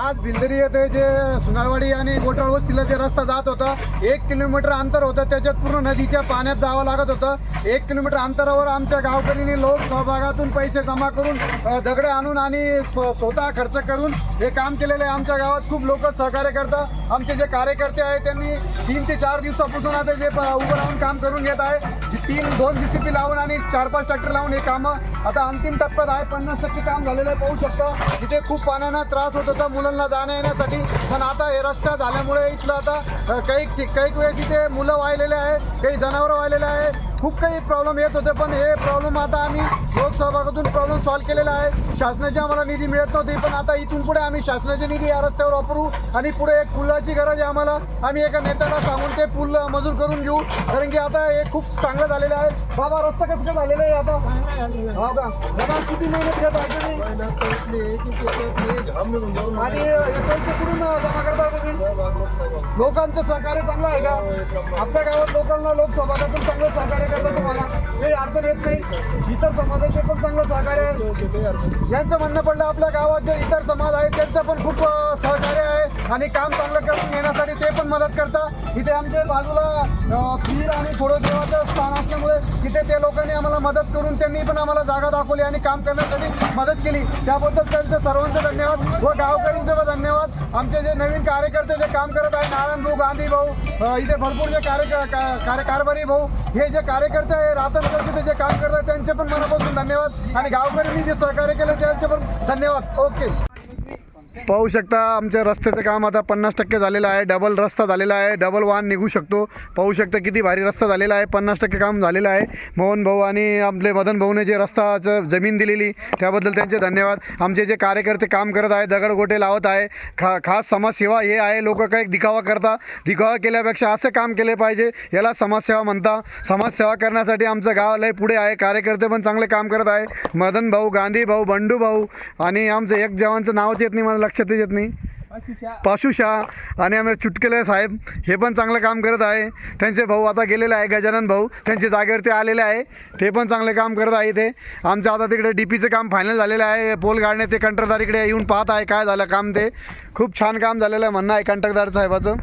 आज भिलदरी येथे जे सुनारवाडी आणि गोटाळ वस्तीला जे रस्ता जात होता एक किलोमीटर अंतर होतं त्याच्यात पूर्ण नदीच्या पाण्यात जावं लागत होतं. एक किलोमीटर अंतरावर आमच्या गावकरीने लोक सहभागातून पैसे जमा करून दगडे आणून आणि स्वतः खर्च करून हे काम केलेलं आहे. आमच्या गावात खूप लोक सहकार्य करतात. आमचे जे कार्यकर्ते आहेत त्यांनी तीन ते चार दिवसापासून आता जे प- उभं राहून काम करून घेत आहे. तीन दोन जी सी पी लावून आणि चार पाच ट्रॅक्टर लावून हे कामं आता अंतिम टप्प्यात आहे. पन्नास टक्के काम झालेलं आहे पाहू शकता. तिथे खूप पाण्यानं त्रास होत होता मुलांना जाण्या येण्यासाठी. पण आता हे रस्ता झाल्यामुळे इथलं आता काही काही वेळेस इथे मुलं वाहिलेले आहे काही जनावरं वाहिलेले आहे. खूप काही प्रॉब्लेम येत होते पण हे प्रॉब्लेम आता आम्ही लोकसहभागातून प्रॉब्लेम सॉल्व्ह केलेला आहे. शासनाची आम्हाला निधी मिळत नव्हती पण आता इथून पुढे आम्ही शासनाची निधी या रस्त्यावर वापरू आणि पुढे एक पुलाची गरज आहे आम्हाला. आम्ही एका नेत्याला सांगून ते पूल मंजूर करून घेऊ. कारण की आता हे खूप चांगलं झालेलं आहे. बाबा रस्ता कसं काय झालेलं आहे आता? हो का? किती मेहनत घेत आहे आणि पैसे कुठून जमा करता हो तुम्ही? लोकांचं सहकार्य चांगलं आहे का? आपल्या गावात लोकांना लोकसहभागातून चांगलं सहकार्य करतात तुम्हाला काही अडचण येत नाही. इतर समाजाचे पण चांगलं सहकार्य यांचं म्हणणं पडलं आपल्या गावात जे इतर समाज आहेत त्यांचं पण खूप आणि काम चांगलं करून घेण्यासाठी ते पण मदत करतात इथे आमच्या बाजूला खीर आणि थोडं देवाचं स्थान असल्यामुळे तिथे ते लोकांनी आम्हाला मदत करून त्यांनी पण आम्हाला जागा दाखवली आणि काम करण्यासाठी मदत केली. त्याबद्दल त्यांचं सर्वांचं धन्यवाद व गावकरींचं पण धन्यवाद. आमचे जे नवीन कार्यकर्ते जे काम करत आहे नारायण भाऊ गांधी भाऊ इथे भरपूर जे कार्य का- कारभारी भाऊ हे जे कार्यकर्ते आहे रातन जे काम करतात त्यांचे पण मनापासून धन्यवाद. आणि गावकऱ्यांनी जे सहकार्य केलं त्यांचे पण धन्यवाद. ओके. पाहू शकता आमच्या रस्त्याचं काम आता पन्नास टक्के झालेलं आहे. डबल रस्ता झालेला आहे. डबल वाहन निघू शकतो. पाहू शकता किती भारी रस्ता झालेला आहे. पन्नास टक्के काम झालेलं आहे. मोहन भाऊ आणि आपले मदन भाऊने जे रस्ताचं जमीन दिलेली त्याबद्दल त्यांचे धन्यवाद. आमचे जे कार्यकर्ते काम करत आहे दगडगोटे लावत आहे खा खास समाजसेवा हे आहे. लोक काही दिखावा करता. दिखावा केल्यापेक्षा असे काम केले पाहिजे याला समाजसेवा म्हणता. समाजसेवा करण्यासाठी आमचं गाव लय पुढे आहे. कार्यकर्ते पण चांगले काम करत आहे. मदन भाऊ गांधी भाऊ बंडू भाऊ आणि आमचं एक जवानचं नावच येत नाही मला लक्षात येत नाही. पाशू शाह आणि आम्ही चुटकेले साहेब हे पण चांगलं काम करत आहे. त्यांचे भाऊ आता गेलेले आहे गजानन भाऊ. त्यांच्या जागेवर ते आलेले आहे. ते पण चांगले काम करत आहे ते आमचं आता तिकडे डी पीचं काम फायनल झालेलं आहे. पोल गाडणे ते कंत्राटदार इकडे येऊन पाहत आहे काय झालं काम ते. खूप छान काम झालेलं आहे म्हणणं आहे कंत्राटदार साहेबाचं.